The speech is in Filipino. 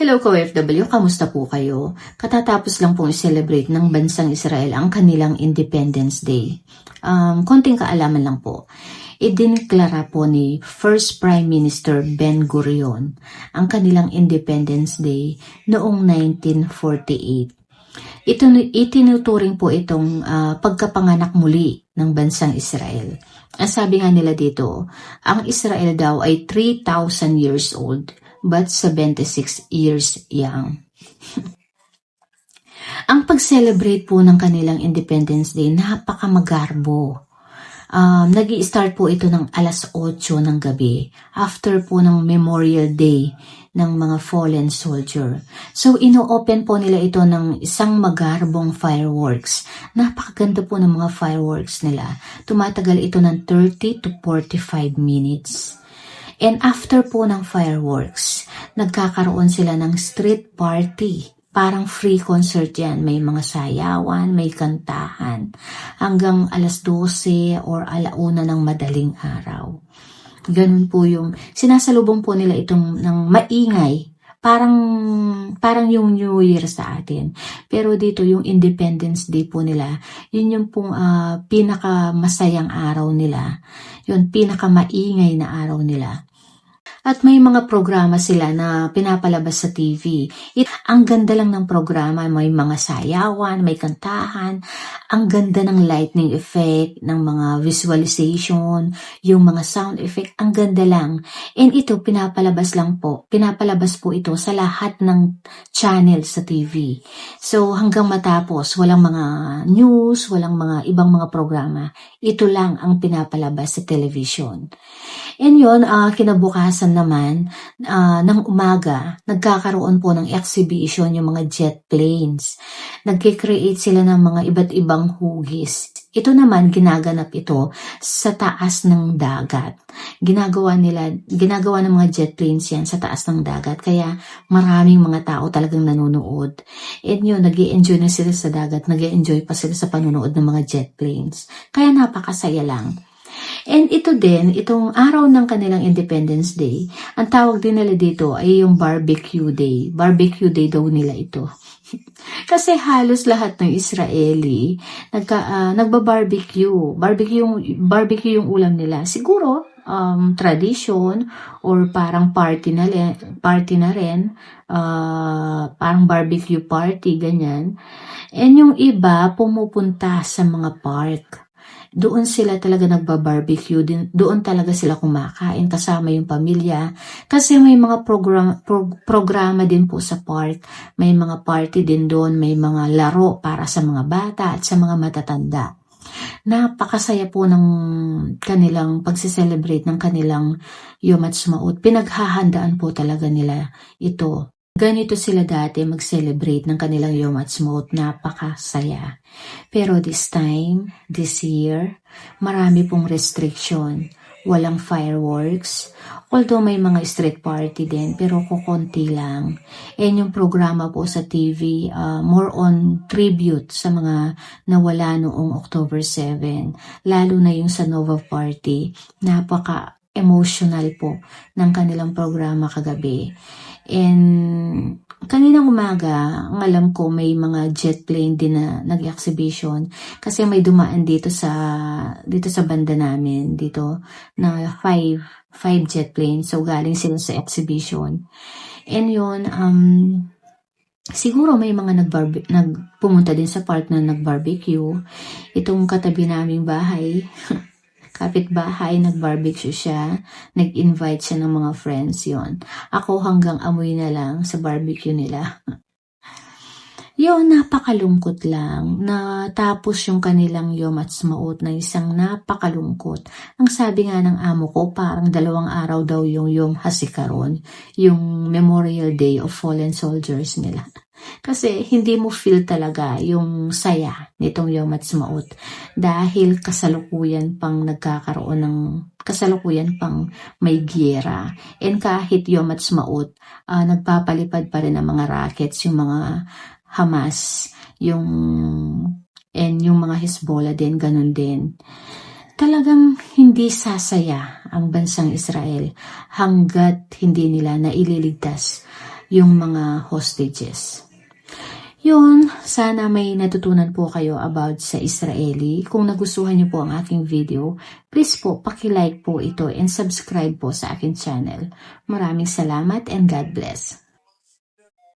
Hello ka-OFW, kamusta po kayo? Katatapos lang pong i-celebrate ng bansang Israel ang kanilang Independence Day. Um, konting kaalaman lang po. Idiniklara po ni First Prime Minister Ben Gurion ang kanilang Independence Day noong 1948. Ito, itinuturing po itong uh, pagkapanganak muli ng bansang Israel. Ang sabi nga nila dito, ang Israel daw ay 3,000 years old but 76 years young. Ang pag-celebrate po ng kanilang Independence Day, napakamagarbo. Um, nag start po ito ng alas 8 ng gabi after po ng Memorial Day ng mga fallen soldier. So, ino-open po nila ito ng isang magarbong fireworks. Napakaganda po ng mga fireworks nila. Tumatagal ito ng 30 to 45 minutes. And after po ng fireworks, nagkakaroon sila ng street party. Parang free concert yan. May mga sayawan, may kantahan. Hanggang alas 12 or alauna ng madaling araw. Ganun po yung, sinasalubong po nila itong ng maingay. Parang, parang yung New Year sa atin. Pero dito yung Independence Day po nila, yun yung pong uh, pinakamasayang araw nila. Yun, pinakamaingay na araw nila. At may mga programa sila na pinapalabas sa TV. It, ang ganda lang ng programa, may mga sayawan, may kantahan, ang ganda ng lightning effect, ng mga visualization, yung mga sound effect, ang ganda lang. And ito, pinapalabas lang po. Pinapalabas po ito sa lahat ng channel sa TV. So hanggang matapos, walang mga news, walang mga ibang mga programa. Ito lang ang pinapalabas sa television. And yun, uh, kinabukasan naman, uh, ng umaga, nagkakaroon po ng exhibition yung mga jet planes. Nagkikreate sila ng mga iba't ibang hugis. Ito naman, ginaganap ito sa taas ng dagat. Ginagawa nila, ginagawa ng mga jet planes yan sa taas ng dagat. Kaya maraming mga tao talagang nanonood. And yun, nag enjoy na sila sa dagat, nag enjoy pa sila sa panonood ng mga jet planes. Kaya napakasaya lang. And ito din, itong araw ng kanilang Independence Day, ang tawag din nila dito ay yung barbecue day. Barbecue day daw nila ito. Kasi halos lahat ng Israeli nagka, uh, nagba-barbecue. Barbecue yung, barbecue yung ulam nila. Siguro, um, tradition or parang party na, party na rin. Uh, parang barbecue party, ganyan. And yung iba, pumupunta sa mga park doon sila talaga nagba-barbecue, din, doon talaga sila kumakain kasama yung pamilya. Kasi may mga program, pro, programa din po sa park, may mga party din doon, may mga laro para sa mga bata at sa mga matatanda. Napakasaya po ng kanilang pagse-celebrate ng kanilang Yom Ha'atzmaut. Pinaghahandaan po talaga nila ito Ganito sila dati mag-celebrate ng kanilang Yom Ha'atzmaut, napakasaya. Pero this time, this year, marami pong restriction. Walang fireworks. Although may mga street party din, pero kukunti lang. And yung programa po sa TV, uh, more on tribute sa mga nawala noong October 7. Lalo na yung sa Nova Party. Napaka emotional po ng kanilang programa kagabi. And kaninang umaga, ang alam ko may mga jet plane din na nag-exhibition kasi may dumaan dito sa dito sa banda namin dito na five five jet planes so galing sila sa exhibition. And yun um Siguro may mga nagbarbe- nagpumunta din sa park na nag-barbecue. Itong katabi naming bahay, kapitbahay, nag-barbecue siya, nag-invite siya ng mga friends yon. Ako hanggang amoy na lang sa barbecue nila. Yun, napakalungkot lang na tapos yung kanilang Yom Ha'atzmaut na isang napakalungkot. Ang sabi nga ng amo ko, parang dalawang araw daw yung Yom Hasikaron, yung Memorial Day of Fallen Soldiers nila. Kasi hindi mo feel talaga yung saya nitong Yom Ha'atzmaut dahil kasalukuyan pang nagkakaroon ng kasalukuyan pang may giyera. And kahit Yom Ha'atzmaut, uh, nagpapalipad pa rin ang mga rockets, yung mga Hamas, yung and yung mga Hezbollah din, ganun din. Talagang hindi sasaya ang bansang Israel hanggat hindi nila naililigtas yung mga hostages. Yun, sana may natutunan po kayo about sa Israeli. Kung nagustuhan niyo po ang aking video, please po paki-like po ito and subscribe po sa aking channel. Maraming salamat and God bless.